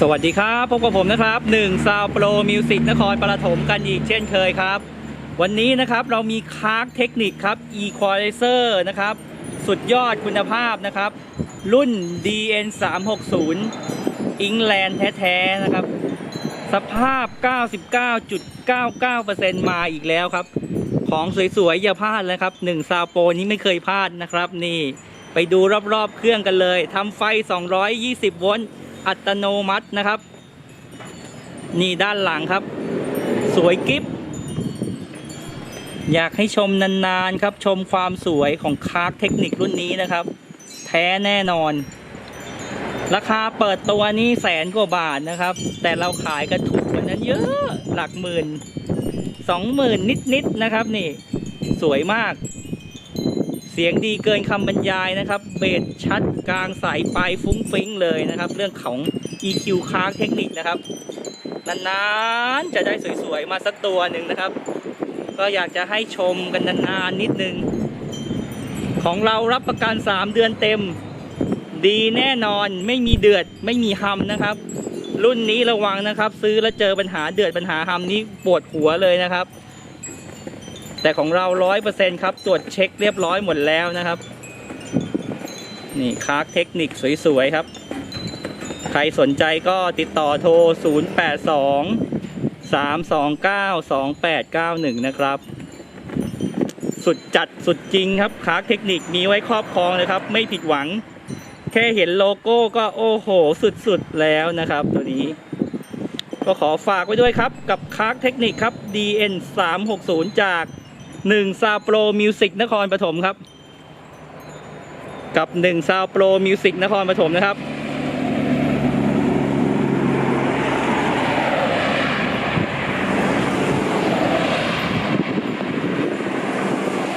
สวัสดีครับ พบกับผมนะครับ1ซาวโปรมิวสิกนครปฐมกันอีกเช่นเคยครับ วันนี้นะครับเรามีคาร์กเทคนิคครับ Equalizer นะครับ สุดยอดคุณภาพนะครับ รุ่น DN 3 6 0อิงแลนด์แท้ ๆ นะครับ สภาพ 99.99%มาอีกแล้วครับ ของสวย ๆ อย่าพลาดเลยครับ1ซาวโปรนี้ไม่เคยพลาดนะครับ นี่ไปดูรอบ ๆ เครื่องกันเลยทำไฟ 220 โวลต์ อัตโนมัตินะครับ นี่ด้านหลังครับ สวยกิฟอยากให้ชมนานๆครับชมความสวยของคาร์กเทคนิครุ่นนี้นะครับ แท้แน่นอน ราคาเปิดตัวนี้แสนกว่าบาทนะครับ แต่เราขายกันถูกกว่านั้นเยอะหลักหมื่นสองหมื่นนิดๆนะครับนี่ สวยมาก เสียงดีเกินคำบรรยายนะครับ เบสชัดกลางสายปลายฟุ้งฟิ้งเลยนะครับ เรื่องของ EQ ค้างเทคนิคนะครับ นานๆ จะได้สวยๆ มาสักตัวหนึ่งนะครับ ก็อยากจะให้ชมกันนานๆ นิดนึง ของเรารับประกัน 3 เดือนเต็ม ดีแน่นอนไม่มีเดือดไม่มีฮัมนะครับ รุ่นนี้ระวังนะครับ ซื้อแล้วเจอปัญหาเดือดปัญหาฮัมนี้ปวดหัวเลยนะครับ แต่ของเราร้อยเปอร์เซ็นครับตรวจเช็คเรียบร้อยหมดแล้วนะครับ นี่คาร์กเทคนิคสวยๆครับ ใครสนใจก็ติดต่อโทร 082 329 2891 นะครับ สุดจัดสุดจริงครับคาร์กเทคนิคมีไว้ครอบครองเลยครับ ไม่ผิดหวัง แค่เห็นโลโก้ก็โอ้โห สุดๆแล้วนะครับ ตัวนี้ก็ขอฝากไว้ด้วยครับ กับคาร์กเทคนิคครับ DN 360จาก 1ซาโปรมิวสิกนครปฐมครับ กับ1ซาโปรมิวสิกนครปฐมนะครับ